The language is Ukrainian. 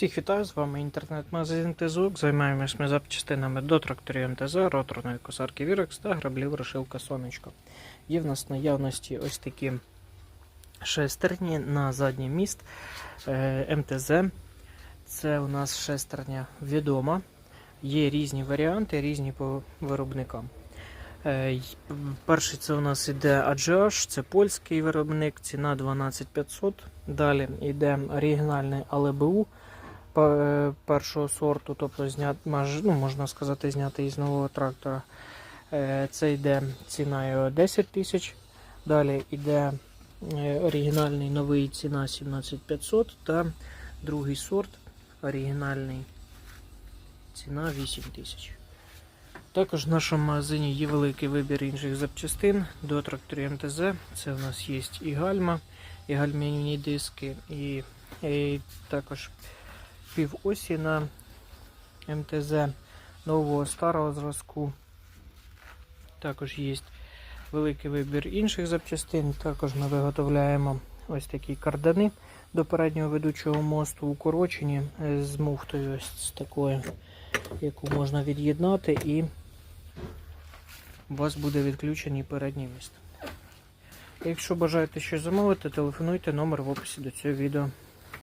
Всіх вітаю, з вами інтернет-магазин ТЗУК. Займаємось ми запчастинами до тракторів МТЗ, роторної косарки Вірекс та граблів Рошилка Сонечко. Є в нас в наявності ось такі шестерні на задній міст е, МТЗ. Це у нас шестерня відома. Є різні варіанти, різні по виробникам. Е, Перший це у нас іде AGH, це польський виробник, ціна 12500. Далі йде оригінальний АЛБУ першого сорту, тобто знят, ну, можна сказати, знятий із нового трактора. Е, Це йде ціна його 10 тисяч. Далі йде е, оригінальний новий ціна 17500 та другий сорт оригінальний ціна 8 тисяч. Також в нашому магазині є великий вибір інших запчастин до тракторів МТЗ. Це у нас є і гальма, і гальмівні диски, і, і також півосі на МТЗ нового старого зразку. Також є великий вибір інших запчастин. Також ми виготовляємо ось такі кардани до переднього ведучого мосту, укорочені е, з муфтою ось з такою, яку можна від'єднати і у вас буде відключений передній міст. Якщо бажаєте щось замовити, телефонуйте номер в описі до цього відео.